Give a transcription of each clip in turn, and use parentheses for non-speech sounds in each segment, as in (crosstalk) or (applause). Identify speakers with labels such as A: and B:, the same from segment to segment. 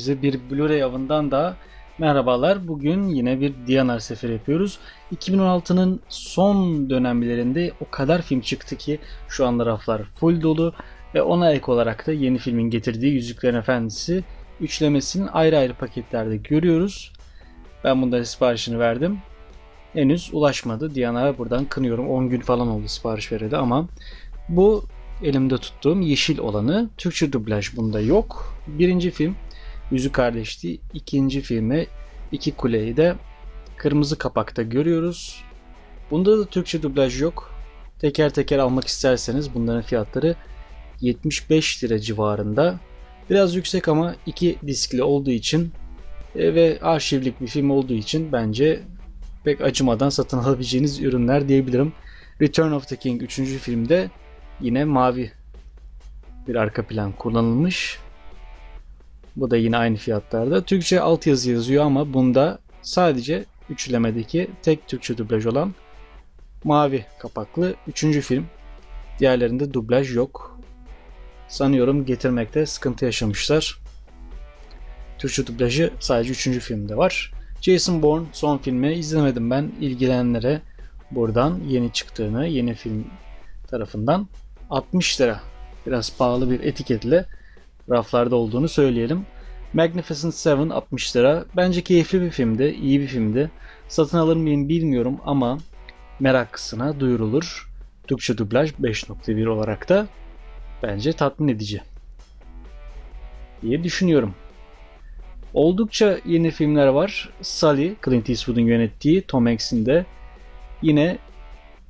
A: Size bir Blu-ray avından da merhabalar. Bugün yine bir Diyanar seferi yapıyoruz. 2016'nın son dönemlerinde o kadar film çıktı ki şu anda raflar full dolu ve ona ek olarak da yeni filmin getirdiği Yüzüklerin Efendisi üçlemesinin ayrı ayrı paketlerde görüyoruz. Ben bunların siparişini verdim. Henüz ulaşmadı. Diyanar'a buradan kınıyorum. 10 gün falan oldu sipariş vereli ama bu elimde tuttuğum yeşil olanı Türkçe dublaj bunda yok. Birinci film Yüzük Kardeşliği. ikinci filmi iki kuleyi de kırmızı kapakta görüyoruz. Bunda da Türkçe dublaj yok. Teker teker almak isterseniz bunların fiyatları 75 lira civarında. Biraz yüksek ama iki diskli olduğu için e, ve arşivlik bir film olduğu için bence pek acımadan satın (laughs) alabileceğiniz ürünler diyebilirim. Return of the King 3. filmde yine mavi bir arka plan kullanılmış. Bu da yine aynı fiyatlarda. Türkçe altyazı yazıyor ama bunda sadece üçlemedeki tek Türkçe dublaj olan mavi kapaklı 3. film. Diğerlerinde dublaj yok. Sanıyorum getirmekte sıkıntı yaşamışlar. Türkçe dublajı sadece 3. filmde var. Jason Bourne son filmi izlemedim ben. İlgilenenlere buradan yeni çıktığını, yeni film tarafından 60 lira biraz pahalı bir etiketle raflarda olduğunu söyleyelim. Magnificent Seven 60 lira. Bence keyifli bir filmdi, iyi bir filmdi. Satın alır mıyım bilmiyorum ama meraklısına duyurulur. Türkçe dublaj 5.1 olarak da bence tatmin edici diye düşünüyorum. Oldukça yeni filmler var. Sully, Clint Eastwood'un yönettiği, Tom Hanks'in de yine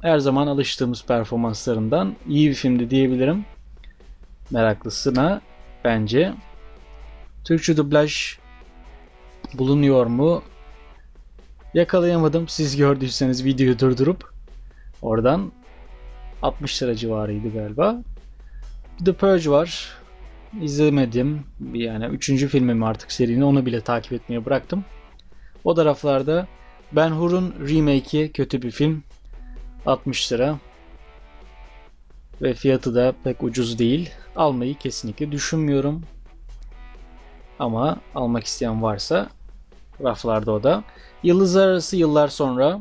A: her zaman alıştığımız performanslarından iyi bir filmdi diyebilirim. Meraklısına bence Türkçe dublaj bulunuyor mu? Yakalayamadım. Siz gördüyseniz videoyu durdurup oradan 60 lira civarıydı galiba. The Purge var. İzlemedim. Yani üçüncü filmim artık serinin onu bile takip etmeye bıraktım. O taraflarda Ben Hur'un remake'i kötü bir film. 60 lira. Ve fiyatı da pek ucuz değil. Almayı kesinlikle düşünmüyorum. Ama almak isteyen varsa raflarda o da. Yıldızlar arası yıllar sonra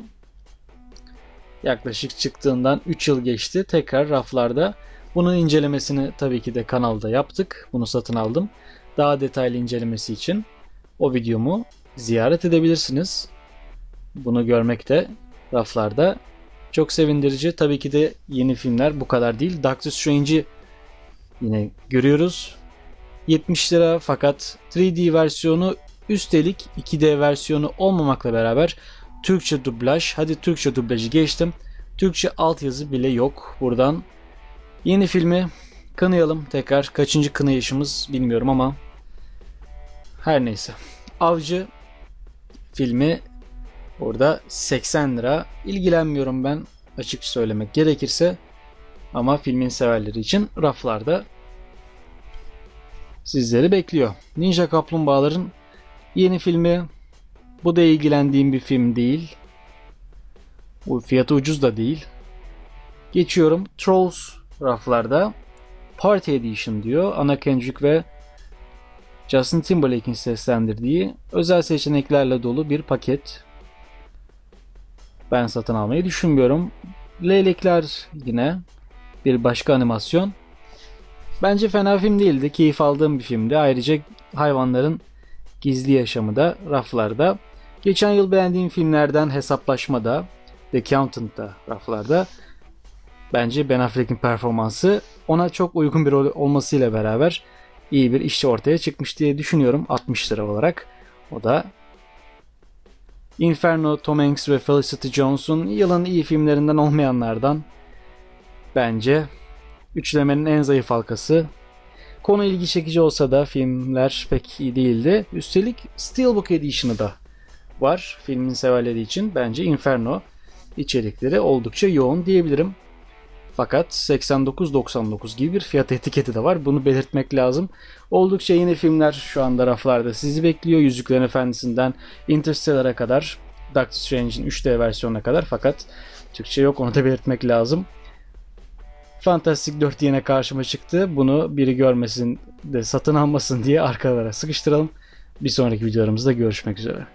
A: yaklaşık çıktığından 3 yıl geçti. Tekrar raflarda. Bunun incelemesini tabii ki de kanalda yaptık. Bunu satın aldım. Daha detaylı incelemesi için o videomu ziyaret edebilirsiniz. Bunu görmek de raflarda çok sevindirici. Tabii ki de yeni filmler bu kadar değil. Doctor Strange'i yine görüyoruz. 70 lira fakat 3D versiyonu üstelik 2D versiyonu olmamakla beraber Türkçe dublaj. Hadi Türkçe dublajı geçtim. Türkçe altyazı bile yok. Buradan yeni filmi kınayalım tekrar. Kaçıncı kınayışımız bilmiyorum ama her neyse. Avcı filmi Orada 80 lira. İlgilenmiyorum ben açık söylemek gerekirse. Ama filmin severleri için raflarda sizleri bekliyor. Ninja Kaplumbağaların yeni filmi. Bu da ilgilendiğim bir film değil. Bu fiyatı ucuz da değil. Geçiyorum. Trolls raflarda. Party Edition diyor. Anna Kendrick ve Justin Timberlake'in seslendirdiği özel seçeneklerle dolu bir paket ben satın almayı düşünmüyorum. Leylekler yine bir başka animasyon. Bence fena film değildi. Keyif aldığım bir filmdi. Ayrıca hayvanların gizli yaşamı da raflarda. Geçen yıl beğendiğim filmlerden Hesaplaşma da The Accountant da raflarda. Bence Ben Affleck'in performansı ona çok uygun bir rol olmasıyla beraber iyi bir işçi ortaya çıkmış diye düşünüyorum 60 lira olarak. O da Inferno, Tom Hanks ve Felicity Jones'un yılın iyi filmlerinden olmayanlardan bence üçlemenin en zayıf halkası. Konu ilgi çekici olsa da filmler pek iyi değildi. Üstelik Steelbook Edition'ı da var filmin severleri için. Bence Inferno içerikleri oldukça yoğun diyebilirim. Fakat 89.99 gibi bir fiyat etiketi de var. Bunu belirtmek lazım. Oldukça yeni filmler şu anda raflarda sizi bekliyor. Yüzüklerin Efendisi'nden Interstellar'a kadar, Doctor Strange'in 3D versiyonuna kadar fakat Türkçe yok onu da belirtmek lazım. Fantastic 4 yine karşıma çıktı. Bunu biri görmesin de satın almasın diye arkalara sıkıştıralım. Bir sonraki videolarımızda görüşmek üzere.